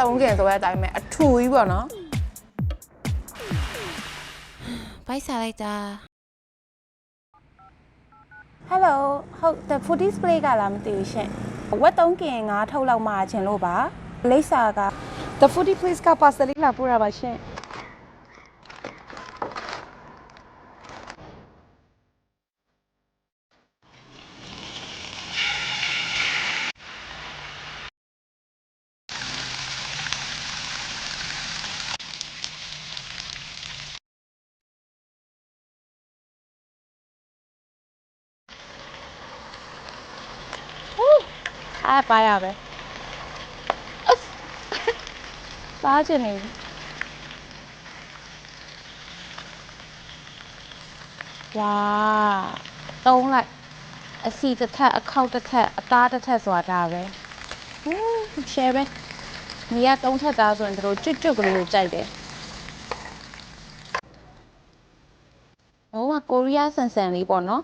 တုံးကင်ဆိုတဲ့အတိုင်းပဲအထူကြီးပေါ့နော်ဘိုက်စားလိုက်တာ Hello ဟုတ် the food display ကလားမသိဘူးရှင်ဝက်တုံးကင်ငါထုတ်လောက်မှချင်လို့ပါလိပ်စာက The foodie place က parcel လေးလာပို့ရပါရှင် အားပါရပဲစားချင်နေပြီဝါတုံးလိုက်အစီတစ်ထက်အခောက်တစ်ထက်အသားတစ်ထက်ဆိုတာဒါပဲဟင်း share ပဲနေရတုံးထက်သားဆိုရင်တို့ကျွတ်ကျွတ်ကလေးကိုကြိုက်တယ်ဟိုကကိုရီးယားဆန်ဆန်လေးပေါ့နော်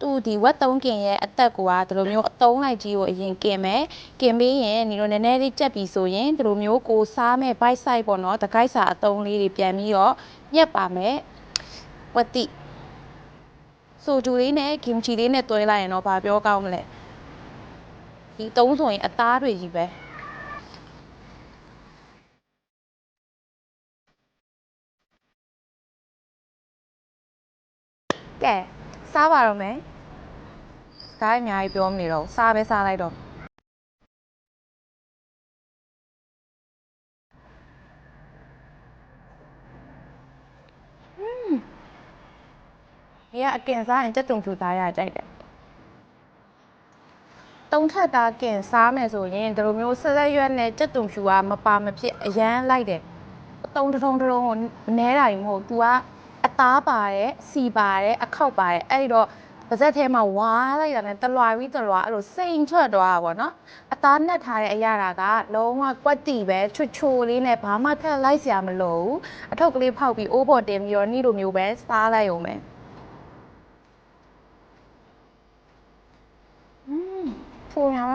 သူဒီဝက်သုံးကင်ရဲ့အသက်ကဒီလိုမျိုးအတုံးလိုက်ကြီးကိုအရင်ကင်မယ်ကင်ပြီးရင်ဒီလိုနည်းနည်းလေးကြက်ပြီဆိုရင်ဒီလိုမျိုးကိုစားမဲ့ bite size ပေါ့နော်တကိုက်စာအတုံးလေးတွေပြန်ပြီးတော့ညက်ပါမယ်ဝက်တိဆိုဂျူလေးနဲ့ကင်ချီလေးနဲ့တွဲလိုက်ရင်တော့ဘာပြောကောင်းမလဲဒီတုံးဆိုရင်အသားတွေကြီးပဲကဲ စားပါတော့မယ်ဒါအများကြီးပြောမနေတော့ဘူးစားပဲစားလိုက်တော့ဟင်းဒီကအကင်စားရင်တက်တုံဖြူသားရကြိုက်တယ်တုံးထက်သားကင်စားမယ်ဆိုရင်ဒီလိုမျိုးဆက်ဆက်ရွက်နဲ့တက်တုံဖြူကမပါမဖြစ်အရန်လိုက်တယ်အတုံးတစ်ထုံတစ်ထုံကိုနဲတာကြီးမဟုတ် तू ကအ သားပါတယ်စီပါတယ်အခောက်ပါတယ်အဲ့ဒီတော့ပါဇက်ထဲမှာဝါလိုက်တာနဲ့တလွာပြီးတလွာအဲ့လိုစိန်ထွက်သွားတာပေါ့နော်အသားနှက်ထားတဲ့အရာတာကလုံးဝကွက်တီပဲချွတ်ချိုလေးနဲ့ဘာမှထက်လိုက်စရာမလိုဘူးအထုပ်ကလေးဖောက်ပြီးအိုးပေါ်တင်ပြီးတော့နေ့လိုမျိုးပဲစားလိုက်ရုံပဲอืมဖူညာ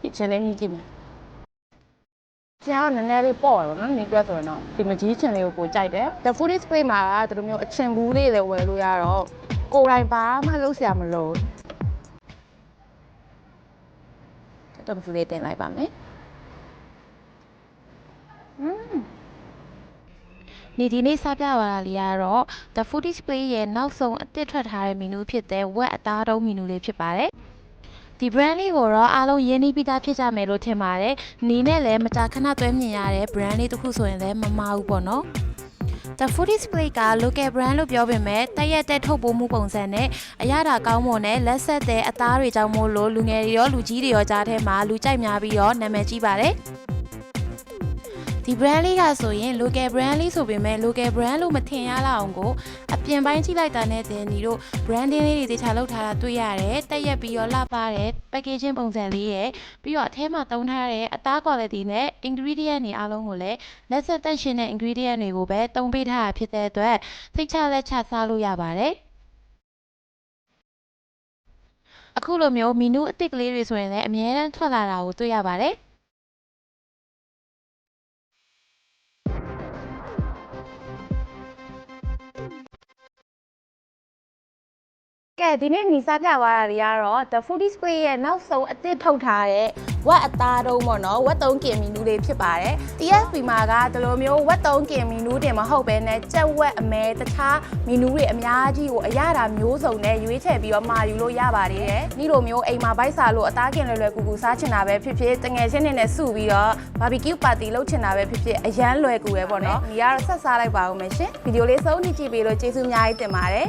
ဒီချင်လေးကြီး ကြည့်မယ်ကျောင်းနည်းနည်းလေးပေါ့ရောနော်နေပြဆိုရင်တော့ဒီမကြီးချင်လေးကိုကိုကြိုက်တယ် The food display မှာကဒီလိုမျိုးအချင်ဘူးလေးလည်းဝယ်လို့ရတော့ကိုယ်တိုင်ဘာမှလုပ်စရာမလိုတော့ဘူးလေးတင်လိုက်ပါမယ်อืมနေဒီနေ့စားပြပါတာလေးကတော့ The Food Display ရဲ့နောက်ဆုံးအသစ်ထွက်ထားတဲ့မီနူးဖြစ်တဲ့ဝက်အသားတုံးမီနူးလေးဖြစ်ပါတယ် ဒီ brand လေးကိုတော့အားလုံးရင်းနှီးပြီးသားဖြစ်ကြမယ်လို့ထင်ပါတယ်။နီနဲ့လည်းမကြာခဏသွဲမြင်ရတဲ့ brand လေးတစ်ခုဆိုရင်လည်းမမှားဘူးပေါ့နော်။ The Food Display က local brand လို့ပြောပေမဲ့တက်ရက်တဲ့ထုတ်ပိုးမှုပုံစံနဲ့အရသာကောင်းမွန်တဲ့လက်ဆက်တဲ့အသားတွေကြောင့်မို့လို့လူငယ်တွေရောလူကြီးတွေရောကြားထဲမှာလူကြိုက်များပြီးတော့နာမည်ကြီးပါတယ်။ ဒီ brand လေးကဆိုရင် local brand လေးဆိုပေမဲ့ local brand လို့မထင်ရလောက်အောင်ကိုအပြင်ပိုင်းကြည့်လိုက်တာနဲ့တင်ဒီတို့ branding လေးတွေတခြားလောက်ထားတာတွေ့ရတယ်တက်ရက်ပြီးတော့လှပတဲ့ packaging ပုံစံလေးရဲ့ပြီးတော့အထဲမှာသုံးထားတဲ့အသား quality နဲ့ ingredient တွေအားလုံးကိုလည်းလက်ဆက်တက်ရှင်တဲ့ ingredient တွေကိုပဲသုံးပေးထားတာဖြစ်တဲ့အတွက်စိတ်ချလက်ချစားလို့ရပါတယ်အခုလိုမျိုးမီနူးအသစ်ကလေးတွေဆိုရင်လည်းအများအားထွက်လာတာကိုတွေ့ရပါတယ် ကဲဒီနေ့ညီစားပြသွားတာတွေကတော့ The Food Display ရဲ့နောက်ဆုံးအသစ်ထုတ်ထားတဲ့ဝက်အသားတုံးပေါ့နော်ဝက်သုံးကင်မီနူးလေးဖြစ်ပါတယ် TFP မှာကဒီလိုမျိုးဝက်သုံးကင်မီနူးတင်မဟုတ်ဘဲနဲ့ကြက်ဝက်အမဲတခြားမီနူးတွေအများကြီးကိုအရသာမျိုးစုံနဲ့ရွေးချယ်ပြီးတော့မှာယူလို့ရပါတယ်တဲ့ဒီလိုမျိုးအိမ်မှာဘိုက်စာလို့အသားကင်လွယ်လွယ်ကူကူစားချင်တာပဲဖြစ်ဖြစ်တငယ်ချင်းတွေနဲ့စုပြီးတော့ barbecue party လုပ်ချင်တာပဲဖြစ်ဖြစ်အရန်လွယ်ကူပဲပေါ့နော်ညီကတော့ဆက်စားလိုက်ပါဦးမယ်ရှင်ဗီဒီယိုလေးစုံကြည့်ကြည့်ပြီးလို့ကျေးဇူးအများကြီးတင်ပါတယ်